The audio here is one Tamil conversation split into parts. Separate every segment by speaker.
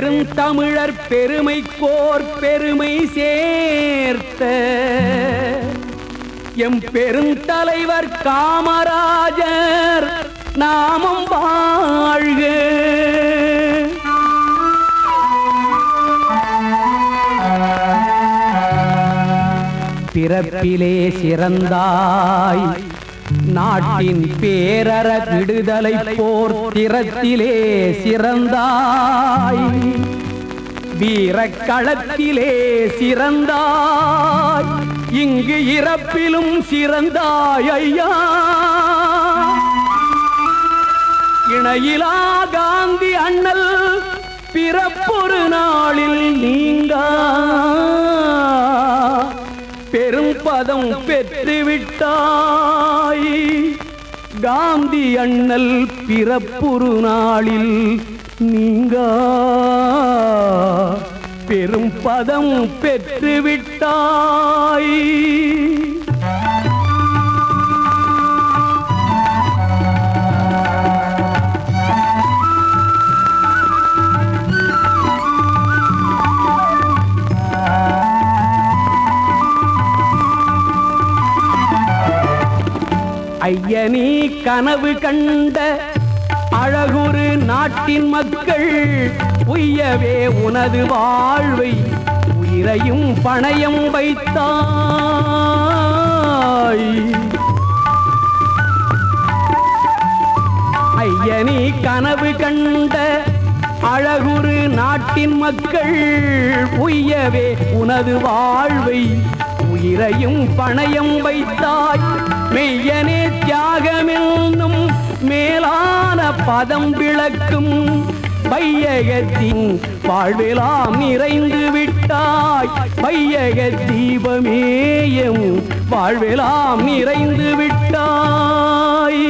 Speaker 1: பெரும் தமிழர் பெருமை கோர் பெருமை சேர்த்த. எம் பெருந்தலைவர் காமராஜர் நாமம் வாழ்க. பிறப்பிலே சிறந்தாய். நாட்டின் பேரற விடுதலை போர் திறத்திலே சிறந்தாய். வீரக்களத்திலே சிறந்தாய். இங்கு இறப்பிலும் சிறந்தாய் ஐயா. இணையிலா காந்தி அண்ணல் பிறப்பொரு நாளில் நீ பதம் பெற்றுவிட்டாய். காந்தி அண்ணல் பிறப்புறு நாளில் நீங்க. பெரும் பதம் பெற்றுவிட்டாய். ஐயனி கனவு கண்ட அழகுரு நாட்டின் மக்கள் உய்யவே உனது வாழ்வை உயிரையும் பணயம் வைத்தாய். ஐயனி கனவு கண்ட அழகுரு நாட்டின் மக்கள் உய்யவே உனது வாழ்வை உயிரையும் பணயம் வைத்தாய். மெய்யனே தியாகமென்னும் மேலான பதம் விளக்கும். பையகத்தின் வாழ்வெலாம் நிறைந்து விட்டாய். பையக தீபமேயம் வாழ்வெலாம் நிறைந்து விட்டாய்.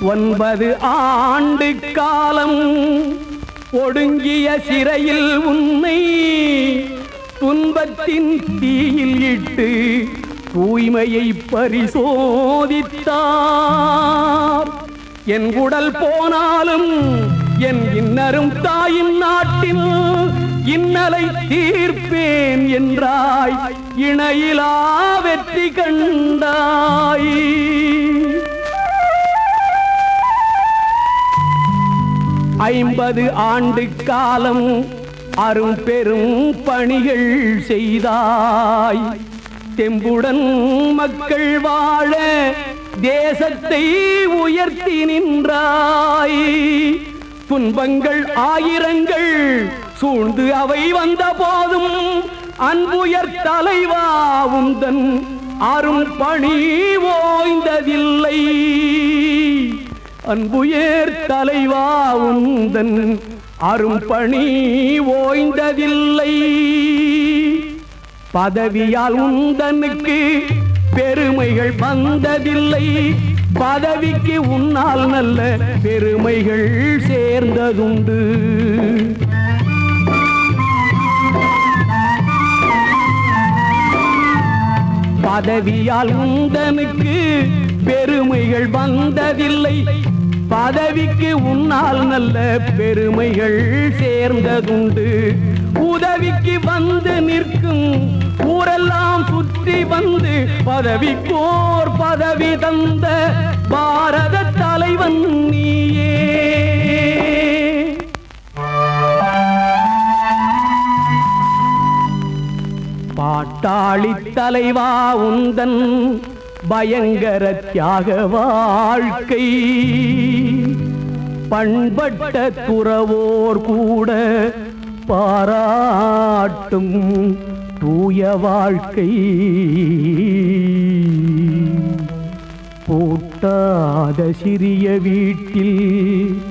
Speaker 1: ஒன்பது ஆண்டு காலம் ஒடுங்கிய சிறையில் உன்னை துன்பத்தின் தீயில் இட்டு தூய்மையை பரிசோதித்தார். என் உடல் போனாலும் என் இன்னரும் தாயின் நாட்டில் இன்னலை தீர்ப்பேன் என்றாய். இணையிலா வெற்றி கண்டாய். ஐம்பது ஆண்டு காலம் அரும் பெரும் பணிகள் செய்தாய். தெம்புடன் மக்கள் வாழ தேசத்தை உயர்த்தி நின்றாய். துன்பங்கள் ஆயிரங்கள் சூழ்ந்து அவை வந்த போதும் அன்புயர் தலைவா உந்தன் அரும் பணி ஓய்ந்ததில்லை. அன்புயர் தலைவா உந்தன். அரும் பணி ஓய்ந்ததில்லை. பதவியால் உந்தனுக்கு பெருமைகள் வந்ததில்லை. பதவிக்கு உன்னால் நல்ல பெருமைகள் சேர்ந்ததுண்டு. பதவியால் உந்தனுக்கு பெருமைகள் வந்ததில்லை. பதவிக்கு உன்னால் நல்ல பெருமைகள் சேர்ந்ததுண்டு. உதவிக்கு வந்து நிற்கும் ஊரெல்லாம் சுற்றி வந்து பதவிக்கோர் பதவி தந்த பாரத தலைவன் நீயே. பாட்டாளி தலைவா உந்தன் பயங்கர தியாக வாழ்க்கை. பண்பட்ட துறவோர் கூட பாராட்டும் தூய வாழ்க்கை. போட்டாத சிறிய வீட்டில்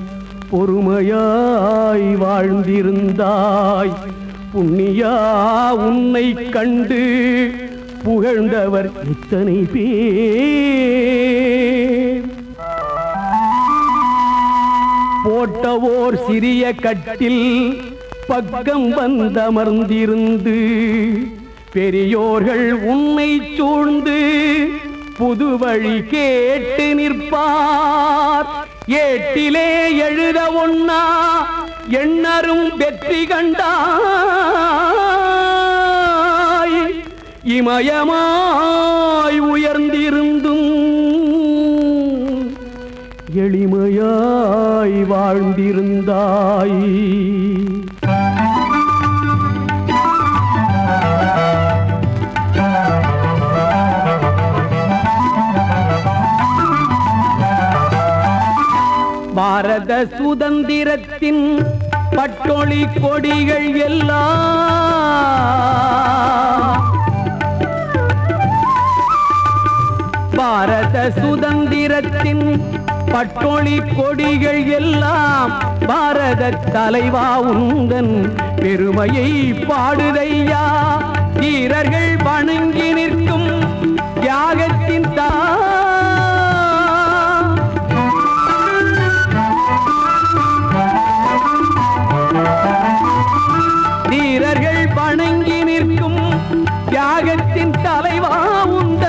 Speaker 1: பொறுமையாய் வாழ்ந்திருந்தாய். புண்ணியா உன்னை கண்டு புகழ்ந்தவர் இத்தனை பேர். போட்டவோர் சிறிய கட்டில் பக்கம் வந்தமர்ந்திருந்து பெரியோர்கள் உன்னை சூழ்ந்து புது வழி கேட்டு நிற்பார். ஏட்டிலே எழுத ஒன்னா எண்ணரும் வெற்றி கண்டார். இமயமாய் உயர்ந்திருந்தும் எளிமையாய் வாழ்ந்திருந்தாய். பாரத சுதந்திரத்தின் பட்டொளி கொடிகள் எல்லாம் பாரத சுதந்திரத்தின் பட்டொளி கொடிகள் எல்லாம் பாரத தலைவா உந்தன் பெருமையை பாடுதையா. வீரர்கள் வணங்கி நிற்கும் தியாகத்தின் தா. வீரர்கள் வணங்கி நிற்கும் தியாகத்தின் தலைவா உந்தன்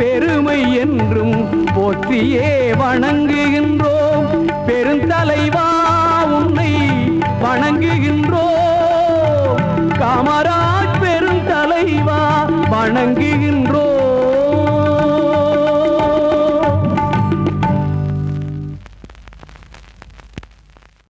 Speaker 1: பெருமை என்றும் போற்றியே வணங்குகின்றோம். பெருந்தலைவா உன்னை வணங்குகின்றோம். காமராஜ் பெருந்தலைவா வணங்குகின்றோம்